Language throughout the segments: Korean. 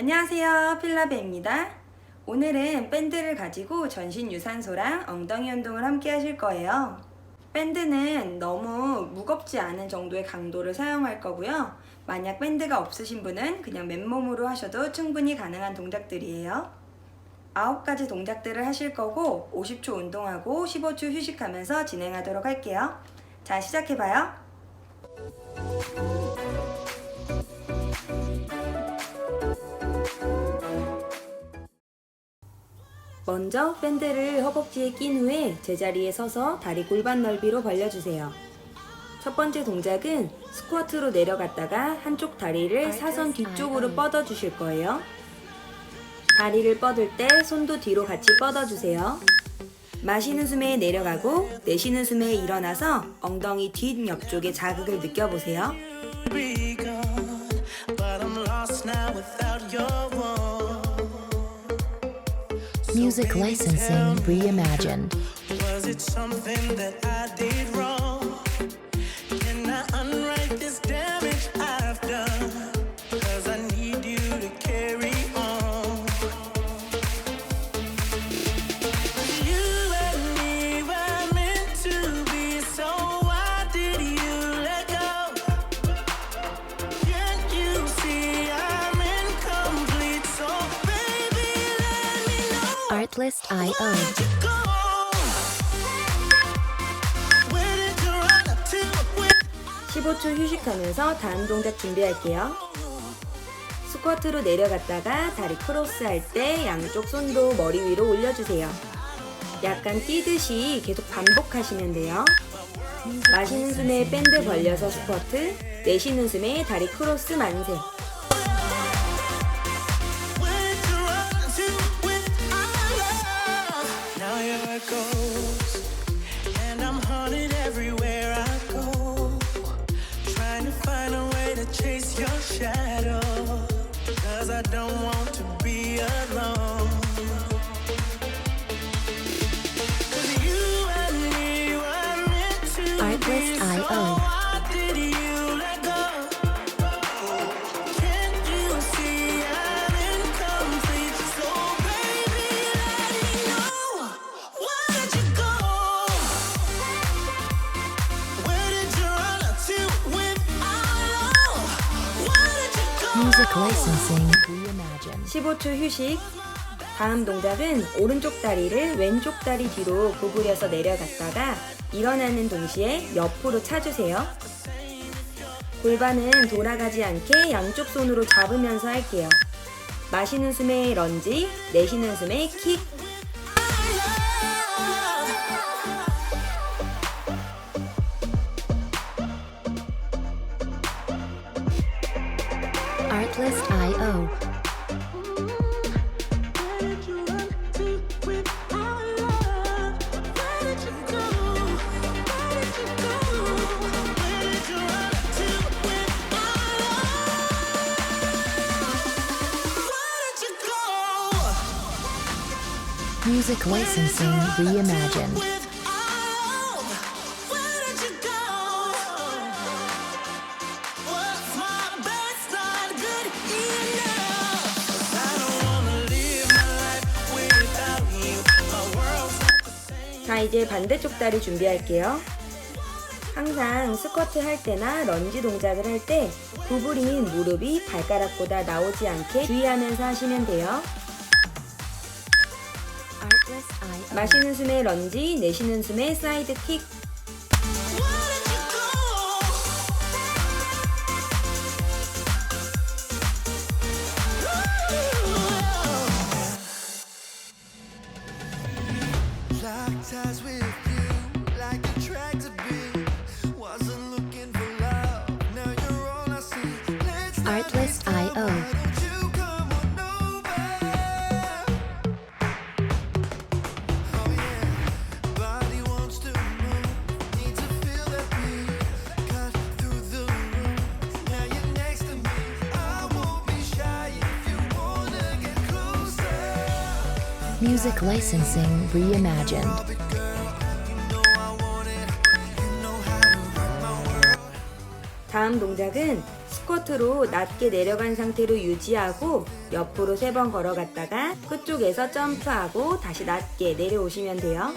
안녕하세요. 필라베입니다. 오늘은 밴드를 가지고 전신 유산소랑 엉덩이 운동을 함께 하실 거예요. 밴드는 너무 무겁지 않은 정도의 강도를 사용할 거고요. 만약 밴드가 없으신 분은 그냥 맨몸으로 하셔도 충분히 가능한 동작들이에요. 9가지 동작들을 하실 거고 50초 운동하고 15초 휴식하면서 진행하도록 할게요. 자 시작해봐요 먼저 밴드를 허벅지에 낀 후에 제자리에 서서 다리 골반 넓이로 벌려주세요. 첫 번째 동작은 스쿼트로 내려갔다가 한쪽 다리를 사선 뒤쪽으로 뻗어주실 거예요. 다리를 뻗을 때 손도 뒤로 같이 뻗어주세요. 마시는 숨에 내려가고 내쉬는 숨에 일어나서 엉덩이 뒷 옆쪽에 자극을 느껴보세요. Music licensing reimagined. Was it something that I did wrong? Can I unwrite to? Where 15초 휴식하면서 다음 동작 준비할게요. 스쿼트로 내려갔다가 다리 크로스 할 때 양쪽 손도 머리 위로 올려주세요. 약간 뛰듯이 계속 반복하시면 돼요. 마시는 숨에 밴드 벌려서 스쿼트, 내쉬는 숨에 다리 크로스 만세. 15초 휴식. 다음 동작은 오른쪽 다리를 왼쪽 다리 뒤로 구부려서 내려갔다가 일어나는 동시에 옆으로 차주세요. 골반은 돌아가지 않게 양쪽 손으로 잡으면서 할게요. 마시는 숨에 런지, 내쉬는 숨에 킥. Not the same. 자, 이제 반대쪽 다리 준비할게요. 항상 스쿼트 할 때나 런지 동작을 할 때 구부린 무릎이 발가락보다 나오지 않게 주의하면서 하시면 돼요. 마시는 숨에 런지, 내쉬는 숨에 사이드 킥. Where Music licensing reimagined. 다음 동작은 스쿼트 스쿼트로 낮게 내려간 상태로 유지하고 옆으로 세번 걸어갔다가 끝쪽에서 점프하고 다시 낮게 내려오시면 돼요.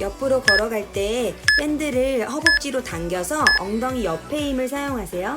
옆으로 걸어갈 때 밴드를 허벅지로 당겨서 엉덩이 옆에 힘을 사용하세요.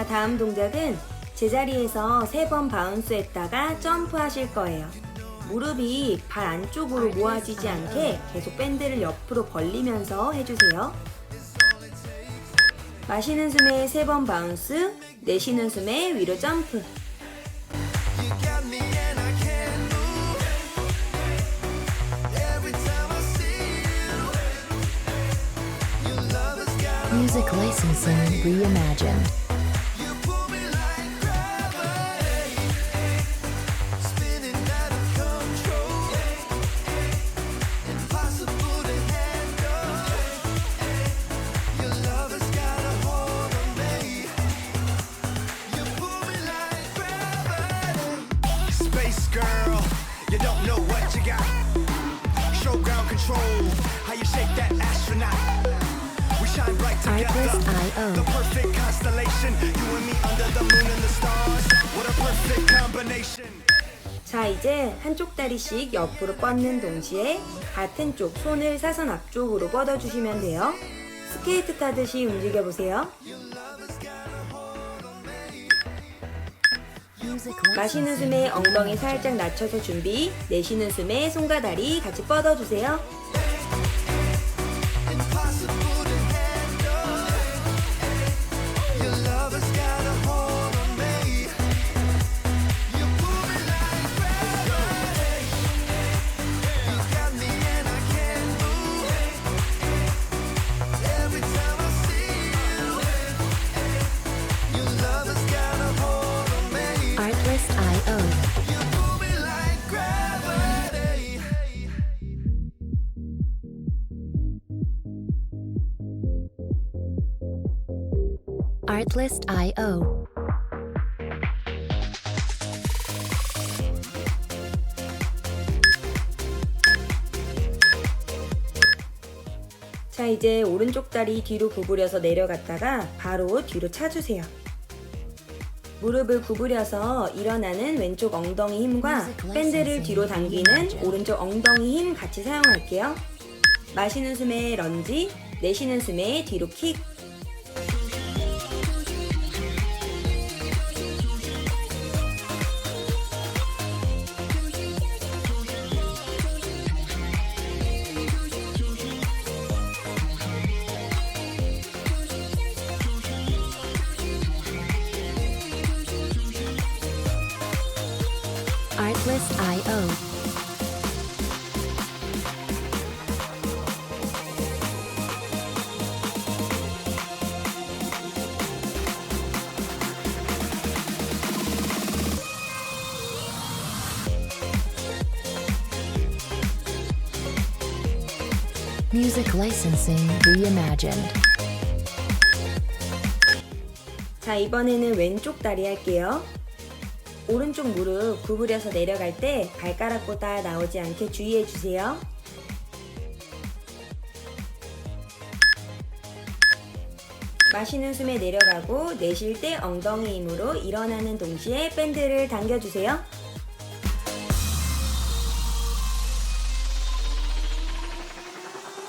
자, 다음 동작은 제자리에서 세 번 바운스 했다가 점프 하실 거예요. 무릎이 발 안쪽으로 모아지지 않게 계속 밴드를 옆으로 벌리면서 해주세요. 마시는 숨에 세 번 바운스, 내쉬는 숨에 위로 점프. Got me The perfect constellation. You and me under the moon and the stars. What a perfect combination. 자, 이제 한쪽 다리씩 옆으로 뻗는 동시에 같은 쪽 손을 사선 앞쪽으로 뻗어주시면 돼요. 스케이트 타듯이 움직여보세요. 마시는 숨에 엉덩이 살짝 낮춰서 준비, 내쉬는 숨에 손과 다리 같이 뻗어주세요. Artlist.io. 자, 이제 오른쪽 다리 뒤로 구부려서 내려갔다가 바로 뒤로 차주세요. 무릎을 구부려서 일어나는 왼쪽 엉덩이 힘과 밴드를 뒤로 당기는 오른쪽 엉덩이 힘 같이 사용할게요. 마시는 숨에 런지, 내쉬는 숨에 뒤로 킥. Music licensing reimagined. 자, 이번에는 왼쪽 다리 할게요. 오른쪽 무릎 구부려서 내려갈 때 발가락보다 나오지 않게 주의해 주세요. 마시는 숨에 내려가고 내쉴 때 엉덩이 힘으로 일어나는 동시에 밴드를 당겨주세요.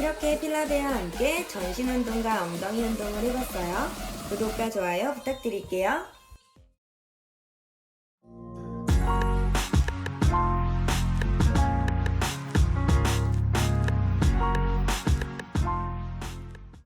이렇게 필라베와 함께 전신 운동과 엉덩이 운동을 해봤어요. 구독과 좋아요 부탁드릴게요.